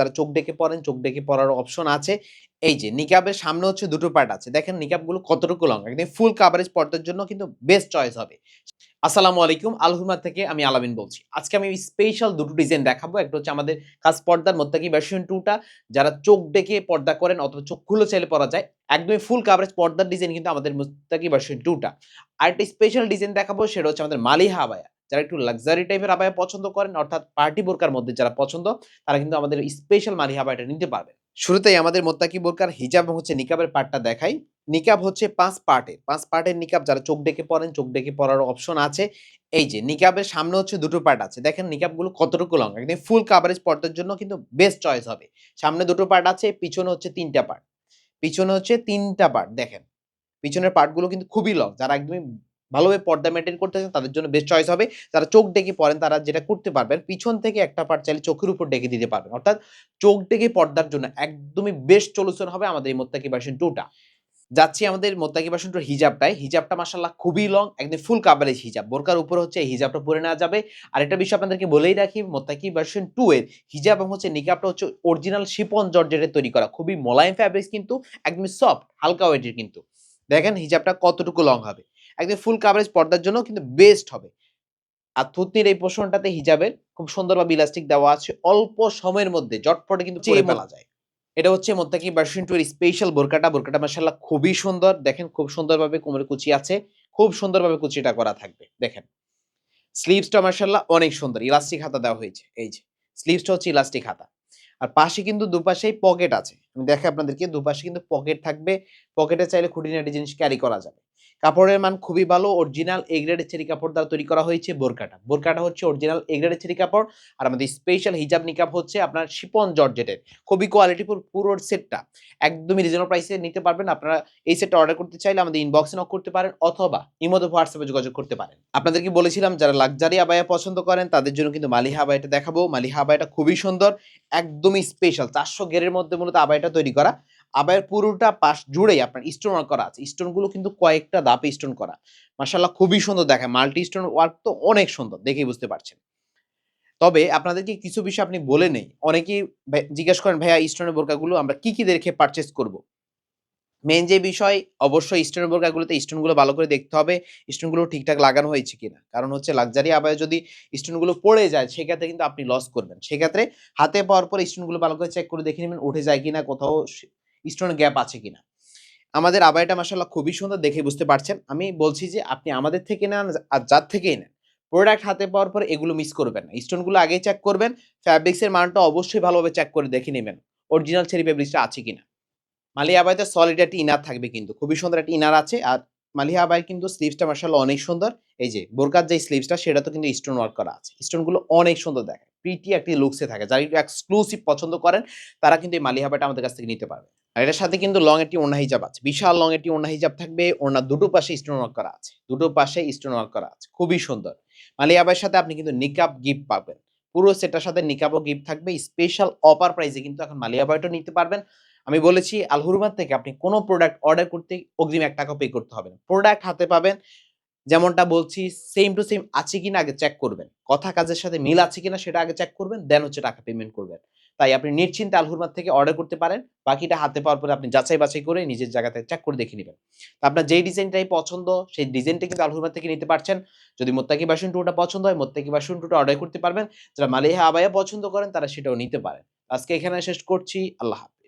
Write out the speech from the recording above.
তারা চোখ ডেকে পরেন চোখ ডেকে পরার অপশন আছে। এই যে নিকাবের সামনে হচ্ছে দুটো পার্ট আছে। দেখেন নিকাবগুলো কতটুকু লং একদম ফুল কাভারেজ পর্দার জন্য কিন্তু বেস্ট চয়েস হবে। আসসালামু আলাইকুম আলহুমা থেকে আমি আলামিন বলছি। আজকে আমি স্পেশাল দুটো ডিজাইন দেখাবো। একটা হচ্ছে আমাদের কাজ পর্দার মোত্তাকি ভার্সন টুটা যারা চোখ ডেকে পর্দা করেন অথবা চোখ খুলে চাইলে পরা যায়, একদমই ফুল কাভারেজ পর্দার ডিজাইন কিন্তু আমাদের মোত্তাকি ভার্সন টুটা আর একটা স্পেশাল ডিজাইন দেখাবো, সেটা হচ্ছে আমাদের মালিহা আবায়া যারা একটু লাক্সারি টাইপের আবায়া পছন্দ করেন, অর্থাৎ পার্টি বোরকার মধ্যে যারা পছন্দ, তারা কিন্তু আমাদের স্পেশাল মালিহা আবায়াটা নিতে পারবেন। শুরুতেই আমাদের মোত্তাকি বোরকার হিজাব হচ্ছে নিকাবের পার্টটা দেখাই। নিকাব হচ্ছে পাঁচ পার্টের পাঁচ পার্টের নিকাব যারা চোখ ডেকে পড়েন চোখ ডেকে পরার অপশন আছে। এই যে নিকাবের সামনে হচ্ছে দুটো পার্ট আছে। দেখেন নিকাবগুলো কতটুকু লং একদম ফুল কাভারেজ পর্দার জন্য কিন্তু বেস্ট চয়েস হবে। সামনে দুটো পার্ট আছে, পিছনে হচ্ছে তিনটা পার্ট পিছনে হচ্ছে তিনটা পার্ট দেখেন। পিছনের পার্টগুলো কিন্তু খুবই লং যারা একদমই ভালোভাবে পর্দা মেনটেন করতে চান, তাদের জন্য বেস্ট চয়েস হবে। যারা চোখ ডেকে পড়েন, তারা যেটা করতে পারবেন, পিছন থেকে একটা পার্ট চাইলে চোখের উপর ডেকে দিতে পারবেন। অর্থাৎ চোখ ডেকে পর্দার জন্য একদমই বেস্ট সলিউশন হবে আমাদের এই মোত্তাকি ভার্সন টুটা যাচ্ছি আমাদের মোত্তাকি ভার্সন টুর হিজাবটায়। হিজাবটা মাসাল্লাহ খুবই লং একদম ফুল কাভারেজ হিজাব। বোরকার উপর হচ্ছে এই হিজাবটা পরে নেওয়া যাবে। আর একটা বিষয় আপনাদেরকে বলেই রাখি, মোত্তাকি ভার্সন টু এর হিজাব এবং হচ্ছে নিকাবটা হচ্ছে অরিজিনাল শিপন জর্জেটের তৈরি করা। খুবই মোলায়েম ফ্যাব্রিক্স কিন্তু, একদমই সফট হালকা ওয়েটের কিন্তু। দেখেন হিজাবটা কতটুকু লং হবে। একদম ফুল কাভারেজ পর্দার জন্য কিন্তু বেস্ট হবে। আর থুতনির এই পোষণটাতে হিজাবের খুব সুন্দরভাবে ইলাস্টিক দেওয়া আছে অল্প সময়ের মধ্যে জটপটে কিন্তু চেয়ে ফেলা যায়। এটা হচ্ছে মোত্তাকি ভার্সন টু এর স্পেশাল বোরকাটা। বোরকাটা মাসাল্লাহ খুবই সুন্দর। দেখেন খুব সুন্দরভাবে কোমরে কুচি আছে খুব সুন্দরভাবে কুচিটা করা থাকবে। দেখেন স্লিভসটা মাসাল্লাহ অনেক সুন্দর ইলাস্টিক হাতা দেওয়া হয়েছে। এই যে স্লিভসটা হচ্ছে ইলাস্টিক হাতা। আর পাশে কিন্তু দুপাশেই পকেট আছে। আমি দেখে আপনাদেরকে দুপাশে কিন্তু পকেট থাকবে। পকেটে চাইলে খুঁটিনাটি জিনিস ক্যারি করা যাবে। কাপড়ের মান খুবই ভালো অরিজিনাল এ গ্রেডের চেরি কাপড় দ্বারা তৈরি করা হয়েছে বোরকাটা। বোরকাটা হচ্ছে অরিজিনাল এ গ্রেডের চেরি কাপড় আর আমাদের স্পেশাল হিজাব নিকাব হচ্ছে আপনার শিপন জর্জেটের। খুবই কোয়ালিটি পুরো সেটটা একদমই রিজনেবল প্রাইসে নিতে পারবেন। আপনারা এই সেটটা অর্ডার করতে চাইলে আমাদের ইনবক্সে নক করতে পারেন অথবা ইমোতে হোয়াটসঅ্যাপে যোগাযোগ করতে পারেন। আপনাদেরকে বলেছিলাম, যারা লাক্সারি আবায়া পছন্দ করেন, তাদের জন্য কিন্তু মালিহা আবায়াটা দেখাবো। মালিহা আবায়াটা খুবই সুন্দর, একদমই স্পেশাল চারশো গেরের মধ্যে মূলত আবায়াটা তৈরি করা। আবায়ের পুরোটা পাশ জুড়েই আপনার স্টোন ওয়ার্ক করা আছে। স্টোনগুলো কিন্তু কয়েকটা দাপে স্টোন করা। মার্শাল্লাহ খুবই সুন্দর দেখায়। মাল্টি স্টোন ওয়ার্ক তো অনেক সুন্দর, দেখেই বুঝতে পারছেন। তবে আপনাদেরকে কিছু বিষয় আপনি বলে নেই। অনেকেই জিজ্ঞেস করেন, ভাইয়া স্টোনের বোরকাগুলো আমরা কি কি দেখে পারচেস করব? মেন যে বিষয়, অবশ্যই স্টোনের বোরকাগুলোতে স্টোনগুলো ভালো করে দেখতে হবে স্টোনগুলো ঠিকঠাক লাগানো হয়েছে কিনা। কারণ হচ্ছে লাক্সারি আবায় যদি স্টোনগুলো পড়ে যায়, সেক্ষেত্রে কিন্তু আপনি লস করবেন। সেক্ষেত্রে হাতে পাওয়ার পর স্টোনগুলো ভালো করে চেক করে দেখে নেবেন, উঠে যায় কিনা, কোথাও স্টোনের গ্যাপ আছে কিনা। আমাদের আবায়টা মাসাল্লাহ খুবই সুন্দর দেখে বুঝতে পারছেন। আমি বলছি যে, আপনি আমাদের থেকে নেন, আর যার থেকেই নেন। প্রোডাক্ট হাতে পাওয়ার পর এগুলো মিস করবেন না। স্টোনগুলো আগে চেক করবেন। ফ্যাব্রিক্সের মানটা অবশ্যই ভালোভাবে চেক করে দেখে নেবেন। অরিজিনাল চেরি ফ্যাব্রিক্সটা আছে কিনা। মালিয়া আবাইতে সলিড একটা ইনার থাকবে কিন্তু। খুবই সুন্দর একটা ইনার আছে। আর মালিয়া আবাই কিন্তু স্লিভসটা মার্শাল্লাহ অনেক সুন্দর। এই যে, বোরকার যে স্লিভসটা সেটা তো কিন্তু স্টোন ওয়ার্ক করা আছে। স্টোনগুলো অনেক সুন্দর দেখায় প্রিটি একটি লুকসে থাকে। যারা একটু এক্সক্লুসিভ পছন্দ করেন, তারা কিন্তু এই মালিয়া আবাইটা আমাদের কাছ থেকে নিতে পারবে। আর এটার সাথে কিন্তু লং একটি ওড়না হিজাব আছে। বিশাল লং একটি ওড়না হিজাব থাকবে, ওড়না দুটো পাশে স্টোন ওয়ার্ক করা আছে। দুটো পাশে স্টোন ওয়ার্ক করা আছে। খুবই সুন্দর। মালিয়া আবাইয়ের সাথে আপনি কিন্তু নিকাব গিফট পাবেন। পুরো সেটার সাথে নিকাবও গিফট থাকবে। স্পেশাল অফার প্রাইসে কিন্তু এখন মালিয়া আবাইটা নিতে পারবেন। আমি বলেছি আলহুরমার থেকে আপনি কোনো প্রোডাক্ট অর্ডার করতে অগ্রিম এক টাকা পে করতে হবে না। প্রোডাক্ট হাতে পাবেন। যেমনটা বলছি সেম টু সেম আছে কিনা আগে চেক করবেন। কথা কাজের সাথে মিল আছে কিনা সেটা আগে চেক করবেন দেন হচ্ছে টাকা পেমেন্ট করবেন। তাই আপনি নিশ্চিন্তে আলহুরমার থেকে অর্ডার করতে পারেন। বাকিটা হাতে পাওয়ার পরে আপনি যাচাই বাছাই করে নিজের জায়গাতে চেক করে দেখে নেবেন। তো আপনার যেই ডিজাইনটাই পছন্দ, সেই ডিজাইনটা কিন্তু আলহুরমার থেকে নিতে পারছেন। যদি মোত্তাকি বাসন টুটা পছন্দ হয়, মোত্তাকি বাসন টুটা অর্ডার করতে পারবেন। যারা মালিহা আবায়া পছন্দ করেন, তারা সেটাও নিতে পারেন। আজকে এখানে শেষ করছি। আল্লাহ হাফেজ।